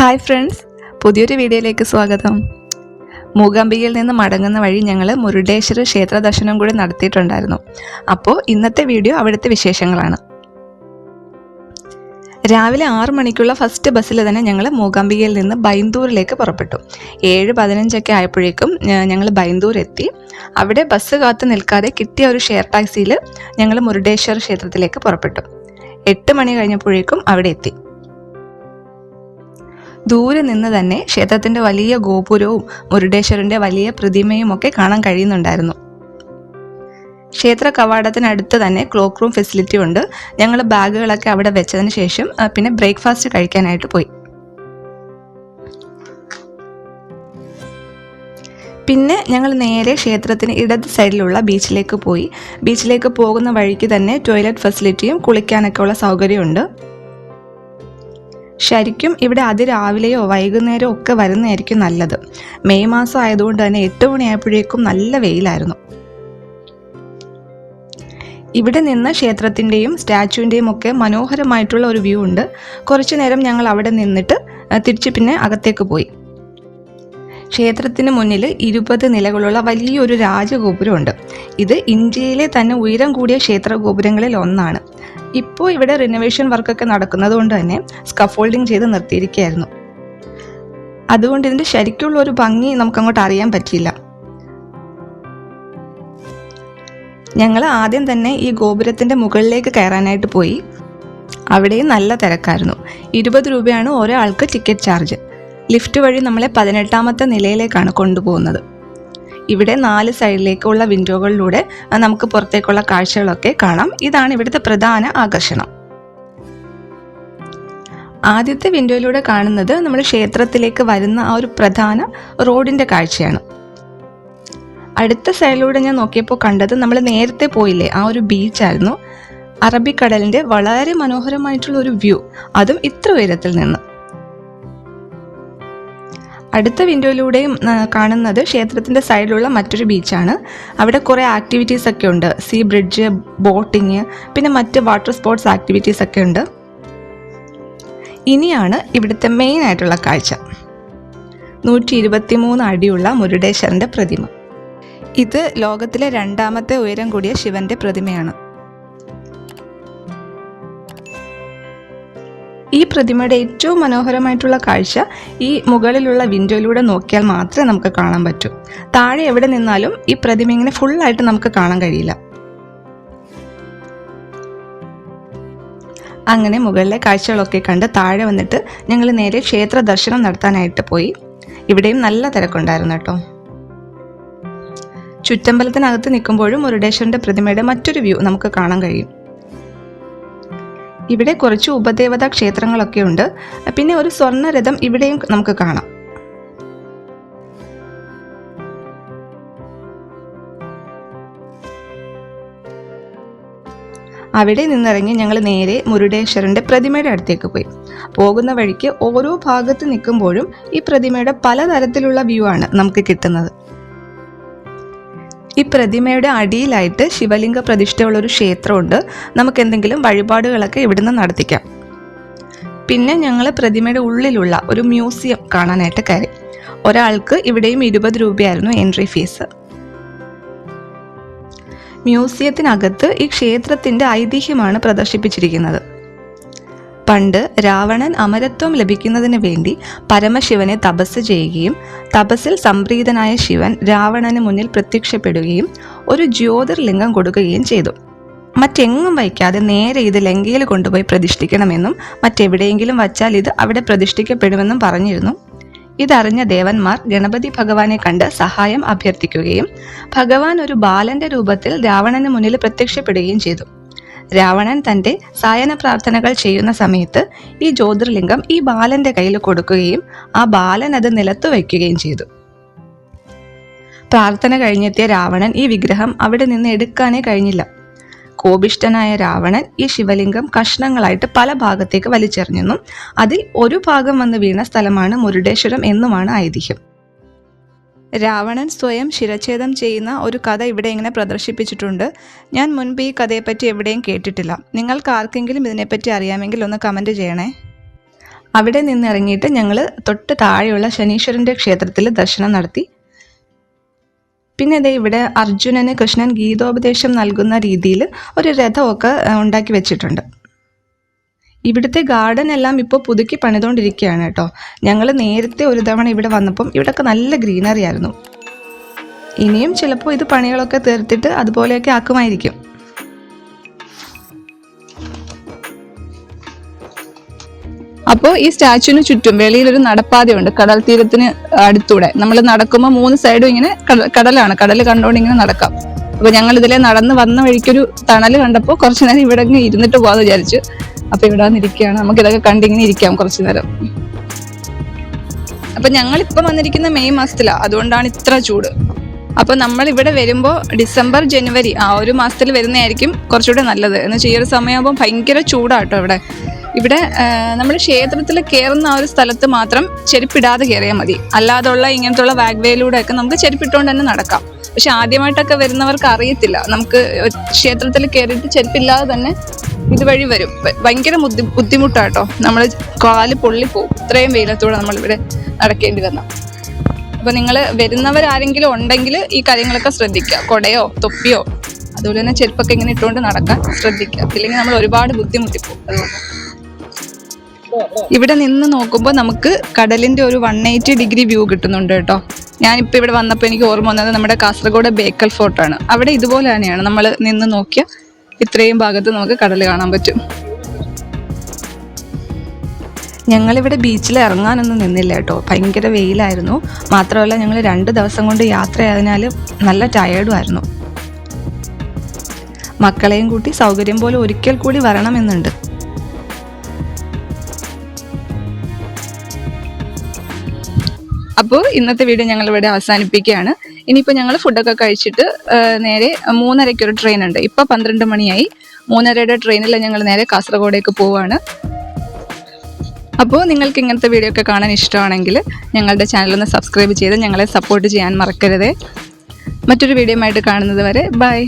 Hi friends പുതിയൊരു വീഡിയോയിലേക്ക് സ്വാഗതം. മൂകാംബികയിൽ നിന്ന് മടങ്ങുന്ന വഴി ഞങ്ങൾ മുരുടേശ്വര ക്ഷേത്ര ദർശനം കൂടി നടത്തിയിട്ടുണ്ടായിരുന്നു. അപ്പോൾ ഇന്നത്തെ വീഡിയോ അവിടുത്തെ വിശേഷങ്ങളാണ്. രാവിലെ ആറു മണിക്കുള്ള ഫസ്റ്റ് ബസ്സിൽ തന്നെ ഞങ്ങൾ മൂകാംബികയിൽ നിന്ന് ബൈന്ദൂരിലേക്ക് പുറപ്പെട്ടു. ഏഴ് പതിനഞ്ചൊക്കെ ആയപ്പോഴേക്കും ഞങ്ങൾ ബൈന്ദൂർ എത്തി. അവിടെ ബസ് കാത്തു നിൽക്കാതെ കിട്ടിയ ഒരു ഷെയർ ടാക്സിയിൽ ഞങ്ങൾ മുരുടേശ്വര ക്ഷേത്രത്തിലേക്ക് പുറപ്പെട്ടു. എട്ട് മണി കഴിഞ്ഞപ്പോഴേക്കും അവിടെ എത്തി. ദൂരെ നിന്ന് തന്നെ ക്ഷേത്രത്തിന്റെ വലിയ ഗോപുരവും മുരുടേശ്വരന്റെ വലിയ പ്രതിമയും ഒക്കെ കാണാൻ കഴിയുന്നുണ്ടായിരുന്നു. ക്ഷേത്ര കവാടത്തിനടുത്ത് തന്നെ ക്ലോക്ക് റൂം ഫെസിലിറ്റി ഉണ്ട്. ഞങ്ങൾ ബാഗുകളൊക്കെ അവിടെ വെച്ചതിന് ശേഷം പിന്നെ ബ്രേക്ക്ഫാസ്റ്റ് കഴിക്കാനായിട്ട് പോയി. പിന്നെ ഞങ്ങൾ നേരെ ക്ഷേത്രത്തിന് ഇടത് സൈഡിലുള്ള ബീച്ചിലേക്ക് പോയി. ബീച്ചിലേക്ക് പോകുന്ന വഴിക്ക് തന്നെ ടോയ്ലറ്റ് ഫെസിലിറ്റിയും കുളിക്കാനൊക്കെ ഉള്ള സൗകര്യമുണ്ട്. ശരിക്കും ഇവിടെ അതിരാവിലെയോ വൈകുന്നേരമോ ഒക്കെ വരുന്നതായിരിക്കും നല്ലത്. മെയ് മാസം ആയതുകൊണ്ട് തന്നെ എട്ട് മണിയായപ്പോഴേക്കും നല്ല വെയിലായിരുന്നു. ഇവിടെ നിന്ന് ക്ഷേത്രത്തിന്റെയും സ്റ്റാച്ചുവിന്റെയും ഒക്കെ മനോഹരമായിട്ടുള്ള ഒരു വ്യൂ ഉണ്ട്. കുറച്ചു നേരം ഞങ്ങൾ അവിടെ നിന്നിട്ട് തിരിച്ച് പിന്നെ അകത്തേക്ക് പോയി. ക്ഷേത്രത്തിന് മുന്നിൽ ഇരുപത് നിലകളുള്ള വലിയൊരു രാജഗോപുരമുണ്ട്. ഇത് ഇന്ത്യയിലെ തന്നെ ഉയരം കൂടിയ ക്ഷേത്ര ഗോപുരങ്ങളിൽ ഒന്നാണ്. ഇപ്പോൾ ഇവിടെ റിനോവേഷൻ വർക്കൊക്കെ നടക്കുന്നത് കൊണ്ട് തന്നെ സ്കഫോൾഡിങ് ചെയ്ത് നിർത്തിയിരിക്കുകയായിരുന്നു. അതുകൊണ്ട് ഇതിന്റെ ശരിക്കുള്ള ഒരു ഭംഗി നമുക്കങ്ങോട്ട് അറിയാൻ പറ്റിയില്ല. ഞങ്ങൾ ആദ്യം തന്നെ ഈ ഗോപുരത്തിന്റെ മുകളിലേക്ക് കയറാനായിട്ട് പോയി. അവിടെയും നല്ല തിരക്കായിരുന്നു. ഇരുപത് രൂപയാണ് ഒരാൾക്ക് ടിക്കറ്റ് ചാർജ് ലിഫ്റ്റ് വഴി നമ്മളെ പതിനെട്ടാമത്തെ നിലയിലേക്കാണ് കൊണ്ടുപോകുന്നത്. ഇവിടെ നാല് സൈഡിലേക്കുള്ള വിൻഡോകളിലൂടെ നമുക്ക് പുറത്തേക്കുള്ള കാഴ്ചകളൊക്കെ കാണാം. ഇതാണ് ഇവിടുത്തെ പ്രധാന ആകർഷണം. ആദ്യത്തെ വിൻഡോയിലൂടെ കാണുന്നത് നമ്മൾ ക്ഷേത്രത്തിലേക്ക് വരുന്ന ആ ഒരു പ്രധാന റോഡിന്റെ കാഴ്ചയാണ്. അടുത്ത സൈഡിലൂടെ ഞാൻ നോക്കിയപ്പോൾ കണ്ടത് നമ്മൾ നേരത്തെ പോയില്ലേ ആ ഒരു ബീച്ചായിരുന്നു. അറബിക്കടലിന്റെ വളരെ മനോഹരമായിട്ടുള്ള ഒരു വ്യൂ അതും ഇത്ര ഉയരത്തിൽ നിന്ന്. അടുത്ത വിൻഡോയിലൂടെയും കാണുന്നത് ക്ഷേത്രത്തിന്റെ സൈഡിലുള്ള മറ്റൊരു ബീച്ചാണ് അവിടെ കുറേ ആക്ടിവിറ്റീസ് ഒക്കെ ഉണ്ട്. സീ ബ്രിഡ്ജ് ബോട്ടിങ് പിന്നെ മറ്റ് വാട്ടർ സ്പോർട്സ് ആക്ടിവിറ്റീസ് ഒക്കെ ഉണ്ട്. ഇനിയാണ് ഇവിടുത്തെ മെയിൻ ആയിട്ടുള്ള കാഴ്ച. നൂറ്റി ഇരുപത്തി മൂന്ന് അടിയുള്ള മുരുടേശ്വരന്റെ പ്രതിമ. ഇത് ലോകത്തിലെ രണ്ടാമത്തെ ഉയരം കൂടിയ ശിവന്റെ പ്രതിമയാണ്. ഈ പ്രതിമയുടെ ഏറ്റവും മനോഹരമായിട്ടുള്ള കാഴ്ച ഈ മുകളിലുള്ള വിൻഡോയിലൂടെ നോക്കിയാൽ മാത്രമേ നമുക്ക് കാണാൻ പറ്റൂ. താഴെ എവിടെ നിന്നാലും ഈ പ്രതിമ ഇങ്ങനെ ഫുള്ളായിട്ട് നമുക്ക് കാണാൻ കഴിയില്ല. അങ്ങനെ മുകളിലെ കാഴ്ചകളൊക്കെ കണ്ട് താഴെ വന്നിട്ട് ഞങ്ങൾ നേരെ ക്ഷേത്ര ദർശനം നടത്താനായിട്ട് പോയി. ഇവിടെയും നല്ല തിരക്കുണ്ടായിരുന്നു കേട്ടോ. ചുറ്റമ്പലത്തിനകത്ത് നിൽക്കുമ്പോഴും മുരുടേശ്വരന്റെ പ്രതിമയുടെ മറ്റൊരു വ്യൂ നമുക്ക് കാണാൻ കഴിയും. ഇവിടെ കുറച്ച് ഉപദേവതാ ക്ഷേത്രങ്ങളൊക്കെ ഉണ്ട്. പിന്നെ ഒരു സ്വർണരഥം ഇവിടെയും നമുക്ക് കാണാം. അവിടെ നിന്നിറങ്ങി ഞങ്ങൾ നേരെ മുരുടേശ്വരന്റെ പ്രതിമയുടെ അടുത്തേക്ക് പോയി. പോകുന്ന വഴിക്ക് ഓരോ ഭാഗത്ത് നിൽക്കുമ്പോഴും ഈ പ്രതിമയുടെ പലതരത്തിലുള്ള വ്യൂ ആണ് നമുക്ക് കിട്ടുന്നത്. ഈ പ്രതിമയുടെ അടിയിലായിട്ട് ശിവലിംഗ പ്രതിഷ്ഠയുള്ള ഒരു ക്ഷേത്രമുണ്ട്. നമുക്ക് എന്തെങ്കിലും വഴിപാടുകളൊക്കെ ഇവിടുന്ന് നടത്തിക്കാം. പിന്നെ ഞങ്ങൾ പ്രതിമയുടെ ഉള്ളിലുള്ള ഒരു മ്യൂസിയം കാണാനായിട്ട് കയറി. ഒരാൾക്ക് ഇവിടെയും ഇരുപത് രൂപയായിരുന്നു എൻട്രി ഫീസ്. മ്യൂസിയത്തിനകത്ത് ഈ ക്ഷേത്രത്തിന്റെ ഐതിഹ്യമാണ് പ്രദർശിപ്പിച്ചിരിക്കുന്നത്. പണ്ട് രാവണൻ അമരത്വം ലഭിക്കുന്നതിന് വേണ്ടി പരമശിവനെ തപസ് ചെയ്യുകയും തപസ്സിൽ സംപ്രീതനായ ശിവൻ രാവണന് മുന്നിൽ പ്രത്യക്ഷപ്പെടുകയും ഒരു ജ്യോതിർലിംഗം കൊടുക്കുകയും ചെയ്തു. മറ്റെങ്ങും വയ്ക്കാതെ നേരെ ഇത് ലങ്കയിൽ കൊണ്ടുപോയി പ്രതിഷ്ഠിക്കണമെന്നും മറ്റെവിടെയെങ്കിലും വച്ചാൽ ഇത് അവിടെ പ്രതിഷ്ഠിക്കപ്പെടുമെന്നും പറഞ്ഞിരുന്നു. ഇതറിഞ്ഞ ദേവന്മാർ ഗണപതി ഭഗവാനെ കണ്ട് സഹായം അഭ്യർത്ഥിക്കുകയും ഭഗവാൻ ഒരു ബാലന്റെ രൂപത്തിൽ രാവണന് മുന്നിൽ പ്രത്യക്ഷപ്പെടുകയും ചെയ്തു. രാവണൻ തന്റെ സായന പ്രാർത്ഥനകൾ ചെയ്യുന്ന സമയത്ത് ഈ ജ്യോതിർലിംഗം ഈ ബാലന്റെ കയ്യിൽ കൊടുക്കുകയും ആ ബാലൻ അത് നിലത്തു വയ്ക്കുകയും ചെയ്തു. പ്രാർത്ഥന കഴിഞ്ഞെത്തിയ രാവണൻ ഈ വിഗ്രഹം അവിടെ നിന്ന് എടുക്കാനേ കഴിഞ്ഞില്ല. കോപിഷ്ടനായ രാവണൻ ഈ ശിവലിംഗം കഷ്ണങ്ങളായിട്ട് പല ഭാഗത്തേക്ക് വലിച്ചെറിഞ്ഞെന്നും അതിൽ ഒരു ഭാഗം വന്ന് വീണ സ്ഥലമാണ് മുരുടേശ്വരം എന്നുമാണ് ഐതിഹ്യം. രാവണൻ സ്വയം ശിരച്ഛേദം ചെയ്യുന്ന ഒരു കഥ ഇവിടെ ഇങ്ങനെ പ്രദർശിപ്പിച്ചിട്ടുണ്ട്. ഞാൻ മുൻപ് ഈ കഥയെപ്പറ്റി എവിടെയും കേട്ടിട്ടില്ല. നിങ്ങൾക്ക് ആർക്കെങ്കിലും ഇതിനെപ്പറ്റി അറിയാമെങ്കിൽ ഒന്ന് കമന്റ് ചെയ്യണേ. അവിടെ നിന്ന് ഇറങ്ങിയിട്ട് ഞങ്ങൾ തൊട്ട് താഴെയുള്ള ശനീശ്വരന്റെ ക്ഷേത്രത്തിൽ ദർശനം നടത്തി. പിന്നെ ഇതേ ഇവിടെ അർജുനന് കൃഷ്ണൻ ഗീതോപദേശം നൽകുന്ന രീതിയിൽ ഒരു രഥമൊക്കെ ഉണ്ടാക്കി വെച്ചിട്ടുണ്ട്. ഇവിടുത്തെ ഗാർഡൻ എല്ലാം ഇപ്പോൾ പുതുക്കി പണിതുകൊണ്ടിരിക്കുകയാണ് കേട്ടോ. ഞങ്ങൾ നേരത്തെ ഒരു തവണ ഇവിടെ വന്നപ്പം ഇവിടെയൊക്കെ നല്ല ഗ്രീനറി ആയിരുന്നു. ഇനിയും ചിലപ്പോൾ ഇത് പണികളൊക്കെ തീർത്തിട്ട് അതുപോലെയൊക്കെ ആക്കുമായിരിക്കും. അപ്പോൾ ഈ സ്റ്റാച്ചുവിന് ചുറ്റും വെളിയിലൊരു നടപ്പാതയുണ്ട്. കടൽ തീരത്തിന് അടുത്തൂടെ. നമ്മൾ നടക്കുമ്പോൾ മൂന്ന് സൈഡും ഇങ്ങനെ കടലാണ്. കടൽ കണ്ടുകൊണ്ട് ഇങ്ങനെ നടക്കാം. അപ്പൊ ഞങ്ങൾ ഇതിലെ നടന്ന് വന്ന വഴിക്കൊരു തണൽ കണ്ടപ്പോൾ കുറച്ചു നേരം ഇവിടെ ഇരുന്നിട്ട് പോകാന്ന് വിചാരിച്ചു. അപ്പൊ ഇവിടെ വന്നിരിക്കുകയാണ്. നമുക്ക് ഇതൊക്കെ കണ്ടിങ്ങനെ ഇരിക്കാം കുറച്ചു നേരം. അപ്പൊ ഞങ്ങൾ ഇപ്പം വന്നിരിക്കുന്ന മെയ് മാസത്തിലാണ് അതുകൊണ്ടാണ് ഇത്ര ചൂട്. അപ്പൊ നമ്മൾ ഇവിടെ വരുമ്പോ ഡിസംബർ ജനുവരി ആ ഒരു മാസത്തിൽ വരുന്നതായിരിക്കും കുറച്ചുകൂടെ നല്ലത്. എന്ന് വെച്ചാൽ ഈ ഒരു സമയമാകുമ്പോൾ ഭയങ്കര ചൂടാട്ടോ ഇവിടെ. ഇവിടെ നമ്മൾ ക്ഷേത്രത്തിൽ കയറുന്ന ആ ഒരു സ്ഥലത്ത് മാത്രം ചെരുപ്പിടാതെ കയറിയാൽ മതി. അല്ലാതുള്ള ഇങ്ങനത്തുള്ള വാഗ്വേയിലൂടെ ഒക്കെ നമുക്ക് ചെരുപ്പിട്ടുകൊണ്ട് തന്നെ നടക്കാം. പക്ഷെ ആദ്യമായിട്ടൊക്കെ വരുന്നവർക്ക് അറിയത്തില്ല. നമുക്ക് ക്ഷേത്രത്തിൽ കയറിയിട്ട് ചെരുപ്പില്ലാതെ തന്നെ ഇതുവഴി വരും. ഭയങ്കര ബുദ്ധി ബുദ്ധിമുട്ടാട്ടോ. നമ്മൾ കാൽ പൊള്ളിപ്പോവും ഇത്രയും വെയിലത്തൂടെ നമ്മളിവിടെ നടക്കേണ്ടി വന്ന. അപ്പോൾ നിങ്ങൾ വരുന്നവരാരെങ്കിലും ഉണ്ടെങ്കിൽ ഈ കാര്യങ്ങളൊക്കെ ശ്രദ്ധിക്കുക. കൊടയോ തൊപ്പിയോ അതുപോലെ തന്നെ ചെരുപ്പൊക്കെ ഇങ്ങനെ ഇട്ടുകൊണ്ട് നടക്കാൻ ശ്രദ്ധിക്കുക. ഇല്ലെങ്കിൽ നമ്മൾ ഒരുപാട് ബുദ്ധിമുട്ടിപ്പോകും അതുകൊണ്ട് ഇവിടെ നിന്ന് നോക്കുമ്പോൾ നമുക്ക് കടലിന്റെ ഒരു വൺ എയ്റ്റി ഡിഗ്രി വ്യൂ കിട്ടുന്നുണ്ട് കേട്ടോ. ഞാനിപ്പോൾ ഇവിടെ വന്നപ്പോൾ എനിക്ക് ഓർമ്മ വന്നത് നമ്മുടെ കാസർഗോഡ് ബേക്കൽ ഫോർട്ട് ആണ്. അവിടെ ഇതുപോലെ തന്നെയാണ് നമ്മൾ നിന്ന് നോക്കിയ ഇത്രയും ഭാഗത്ത് നമുക്ക് കടൽ കാണാൻ പറ്റും. ഞങ്ങളിവിടെ ബീച്ചിൽ ഇറങ്ങാനൊന്നും നിന്നില്ല കേട്ടോ. ഭയങ്കര വെയിലായിരുന്നു. മാത്രമല്ല ഞങ്ങൾ രണ്ട് ദിവസം കൊണ്ട് യാത്രയായതിനാൽ നല്ല ടയേർഡും ആയിരുന്നു. മക്കളെയും കൂട്ടി സൗകര്യം പോലെ ഒരിക്കൽ കൂടി വരണമെന്നുണ്ട്. അപ്പോൾ ഇന്നത്തെ വീഡിയോ ഞങ്ങൾ ഇവിടെ അവസാനിപ്പിക്കുകയാണ് ഇനിയിപ്പോൾ ഞങ്ങൾ ഫുഡൊക്കെ കഴിച്ചിട്ട് നേരെ മൂന്നരയ്ക്ക് ഒരു ട്രെയിൻ ഉണ്ട്. ഇപ്പോൾ പന്ത്രണ്ട് മണിയായി. മൂന്നരയുടെ ട്രെയിനിൽ ഞങ്ങൾ നേരെ കാസർഗോഡേക്ക് പോവുകയാണ് അപ്പോൾ നിങ്ങൾക്ക് ഇങ്ങനത്തെ വീഡിയോ ഒക്കെ കാണാൻ ഇഷ്ടമാണെങ്കിൽ ഞങ്ങളുടെ ചാനൽ ഒന്ന് സബ്സ്ക്രൈബ് ചെയ്ത് ഞങ്ങളെ സപ്പോർട്ട് ചെയ്യാൻ മറക്കരുതേ. മറ്റൊരു വീഡിയോ ആയിട്ട് കാണുന്നത് വരെ ബൈ